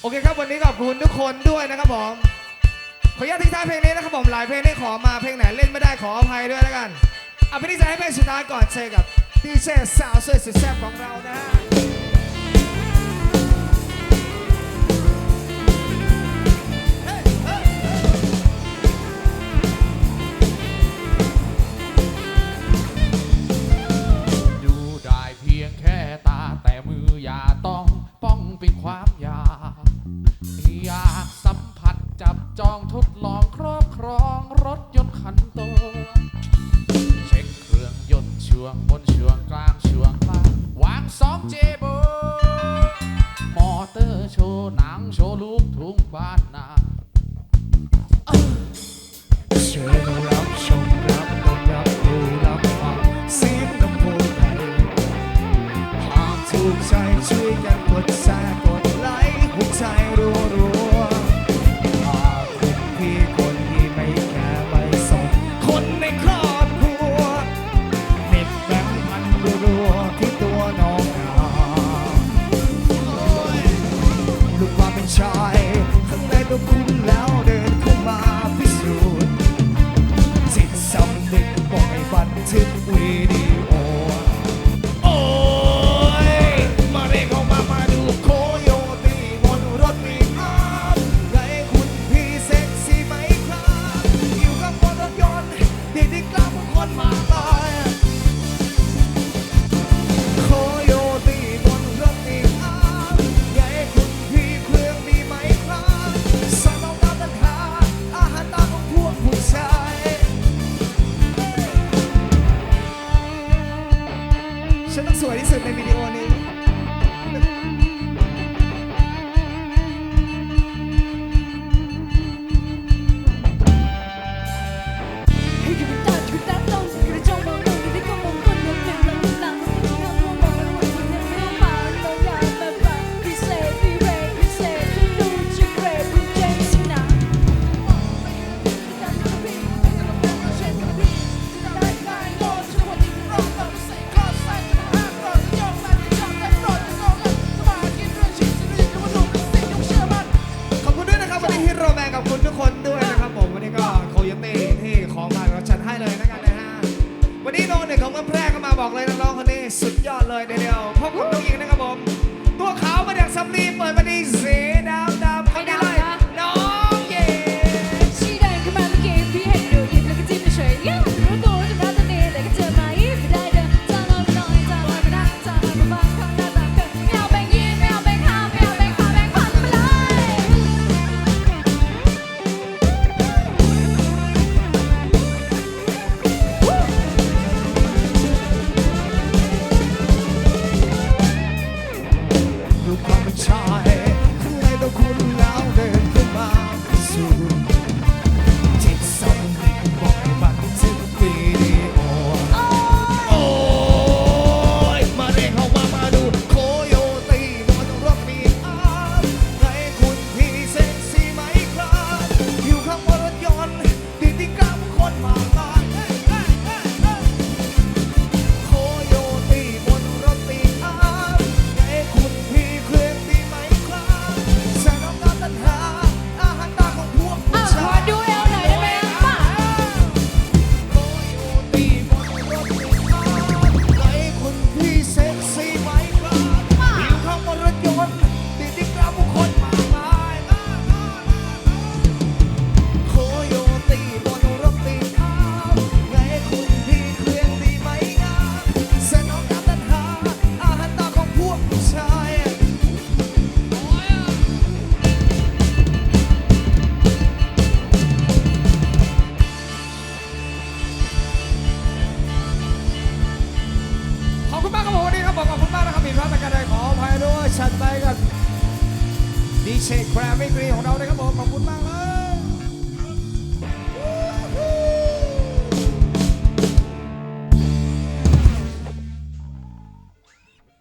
โอเคครับวันนี้ขอบคุณทุกคนด้วยนะครับผมขออนุญาตทิ้งท้ายเพลงนี้นะครับผมหลายเพลงได้ขอมาเพลงไหนเล่นไม่ได้ขออภัยด้วยแล้วกันเอาเพลงที่จะให้เป็นสุดท้ายก่อนเชกับดีเจสาวสวยสุดแซ่บของเรานะฮะดูได้เพียงแค่ตาแต่มืออย่าต้องป้องปิดความ เตอร์โชว์หนังโชว์ลูกทุ่งบ้านนา ขอโยตีบนรถอีกอันใหญ่คุณพี่เครื่องมีไหมครับสำหรับตาตันหาอาหารตาของพวกผู้ชาย ฉันต้องสวยที่สุดในวิดีโอนี้ ก็แพร่ก็มาบอกเลยน้องๆคนนี้สุดยอดเลยเดียวพบกับน้องหญิงนะครับผม ตัวขาวมาจาซัมลีเปิดมาดีสิ time บอกขอบคุณมากนะครับผิดพลาดปรการใดขออภัยด้วยฉันไปกับดีเชคแครมมี่กรีของเรานะครับผมขอบคุณมากเลย